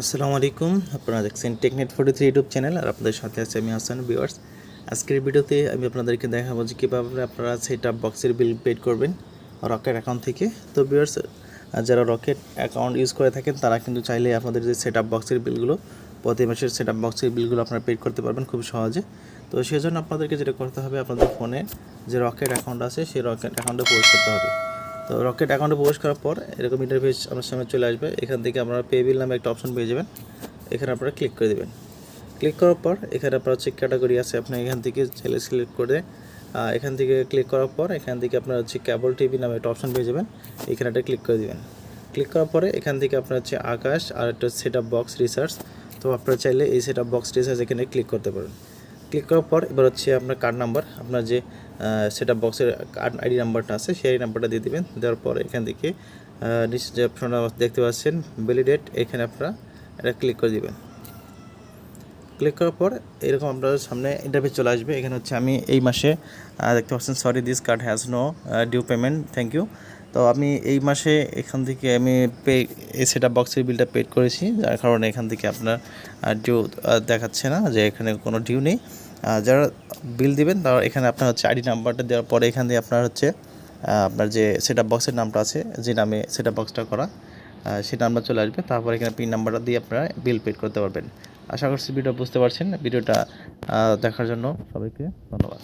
আসসালামু আলাইকুম। আপনারা দেখছেন Technet forty three YouTube channel আর আপনাদের সাথে আছে আমি হাসান ভিউয়ার্স। আজকের ভিডিওতে আমি আপনাদেরকে দেখাবো যে কীভাবে আপনারা সেট বক্সের বিল পেড করবেন রকেট অ্যাকাউন্ট থেকে। তো ভিউয়ার্স, যারা রকেট অ্যাকাউন্ট ইউজ করে থাকেন, তারা কিন্তু চাইলে আপনাদের যে সেট আপ বক্সের বিলগুলো প্রতি মাসের সেট বক্সের বিলগুলো আপনারা পেড করতে পারবেন খুব সহজে। তো সেজন্য আপনাদেরকে যেটা করতে হবে, আপনাদের ফোনে যে রকেট অ্যাকাউন্ট আছে, সেই রকেট অ্যাকাউন্টে প্রবেশ করতে হবে। তো রকেট অ্যাকাউন্টে প্রবেশ করার পর এরকম ইন্টারফেস আপনার সামনে চলে আসবে। এখান থেকে আপনারা পে বিল নামে একটা অপশন পেয়ে যাবেন। এখানে আপনারা ক্লিক করে দেবেন। ক্লিক করার পর এখানে আপনার হচ্ছে ক্যাটাগরি আছে। আপনি এখান থেকে চাইলে সিলেক্ট করে এখান থেকে ক্লিক করার পর এখান থেকে আপনার হচ্ছে কেবল টিভি নামে একটা অপশন পেয়ে যাবেন। এখানে একটা ক্লিক করে দেবেন। ক্লিক করার পরে এখান থেকে আপনার হচ্ছে আকাশ আর একটা সেট বক্স রিসার্চ তো আপনারা চাইলে এই সেট বক্স রিসার্চ এখানে ক্লিক করতে পারেন। ক্লিক করার পর এবার হচ্ছে আপনার কার্ড নাম্বার আপনার যে সেট বক্সের কার্ড আইডি নাম্বারটা আছে, সেই নাম্বারটা দিয়ে দিবেন। দেওয়ার পর এখান থেকে নিচে যে অপশনটা দেখতে পাচ্ছেন ভ্যালিডেট এখানে আপনারা এটা ক্লিক করে দিবেন। ক্লিক করার পর এরকম আপনার সামনে ইন্টারভিউ চলে আসবে। এখানে হচ্ছে আমি এই মাসে দেখতে পাচ্ছেন sorry this card has no due payment thank you তো আমি এই মাসে এখান থেকে আমি পে সেট বক্সের বিলটা পেড করেছি। যার কারণে এখান থেকে আপনার ডিউ দেখাচ্ছে না যে এখানে কোনো ডিউ নেই। যারা বিল দিবেন, তারা এখানে আপনার হচ্ছে আইডি নাম্বারটা দেওয়ার পরে এখান দিয়ে আপনার হচ্ছে আপনার যে সেট বক্সের নামটা আছে, যে নামে সেট বক্সটা করা সেই নাম্বার চলে আসবে। তারপর এখানে পিন নাম্বারটা দিয়ে আপনারা বিল পেড করতে পারবেন। আশা করছি ভিডিও বুঝতে পারছেন। ভিডিওটা দেখার জন্য সবাইকে ধন্যবাদ।